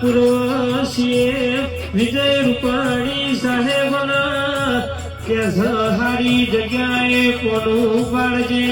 પૂર્વશીએ વિજય રૂપાણી સાહેબના કે સહારી જગ્યાએ કોનું પાડજે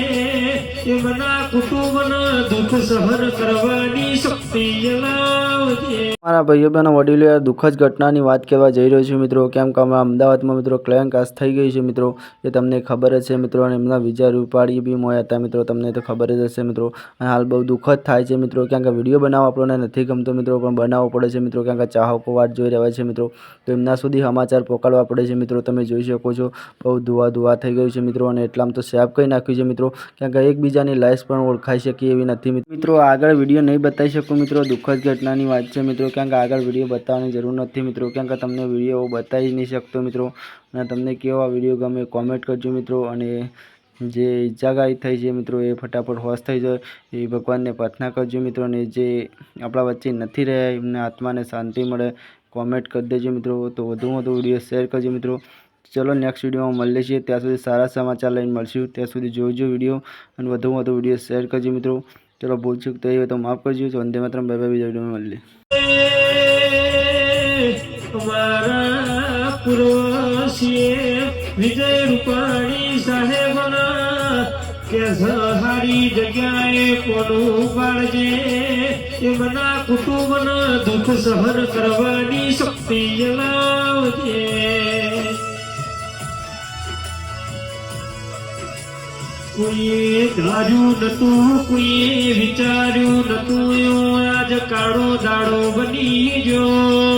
એમના કુટુંબના દુઃખ સહન કરવાની શક્તિ લાવજે મારા ભાઈઓ બહેનો વડીલો આ દુઃખદ ઘટનાની વાત કહેવા જઈ રહ્યો છું મિત્રો. કેમ કે હમણાં અમદાવાદમાં મિત્રો ક્લેંકાસ થઈ ગઈ છે મિત્રો. એ તમને ખબર જ છે મિત્રો અને એમના વિચાર ઉપાડી બી મોયા હતા મિત્રો. તમને તો ખબર જ હશે મિત્રો. અને હાલ બહુ દુઃખદ થાય છે મિત્રો. ક્યાંક વીડિયો બનાવવા આપણને નથી ગમતો મિત્રો, પણ બનાવવો પડે છે મિત્રો. ક્યાંક ચાહકો વાટ જોઈ રહ્યા છે મિત્રો. તો એમના સુધી સમાચાર પોકાડવા પડે છે મિત્રો. તમે જોઈ શકો છો, બહુ ધુવા ધુવા થઈ ગયું છે મિત્રો. અને એટલામાં તો સેફ કરી નાખ્યું છે મિત્રો. ક્યાંક એકબીજાની લાઈફ પણ ઓળખાઈ શકીએ એવી નથી મિત્રો, આગળ વીડિયો નહીં બતાવી શકું મિત્રો. દુઃખદ ઘટનાની વાત છે મિત્રો. કેમ કે આગળ વીડિયો બતાવવાની જરૂર નથી મિત્રો. કેમ કે તમને વીડિયો બતાવી નહીં શકતો મિત્રો. અને તમને કેવા વીડિયો ગમે કોમેન્ટ કરજો મિત્રો. અને જે ઈજાગાઈ થઈ છે મિત્રો એ ફટાફટ હોશ થઈ જાય એ ભગવાનને પ્રાર્થના કરજો મિત્રો. અને જે આપણા વચ્ચે નથી રહ્યા એમને આત્માને શાંતિ મળે કોમેન્ટ કરી દેજો મિત્રો. તો વધુમાં વધુ વીડિયો શેર કરજો મિત્રો. ચલો નેક્સ્ટ વિડીયોમાં મળીએ છીએ. ત્યાં સુધી સારા સમાચાર લઈને મળશું. ત્યાં સુધી જોજો વીડિયો અને વધુમાં વધુ વીડિયો શેર કરજો મિત્રો. ચલો ભૂલ ચૂક થઈ હોય તો માફ કરજો. વંદે માત્ર બે બે બીજા વિડીયોમાં મળીએ. અમારા પૂર્વશીએ વિજય રૂપાણી સાહેબના કે સહારી જગ્યાએ કોનું પાડજે એમના કુટુંબના દુઃખ સહન કરવાની શક્તિ લાવજે કોઈએ ધાર્યું નતું કોઈએ વિચાર્યું નતું આજ કાળો દાડો બની ગયો.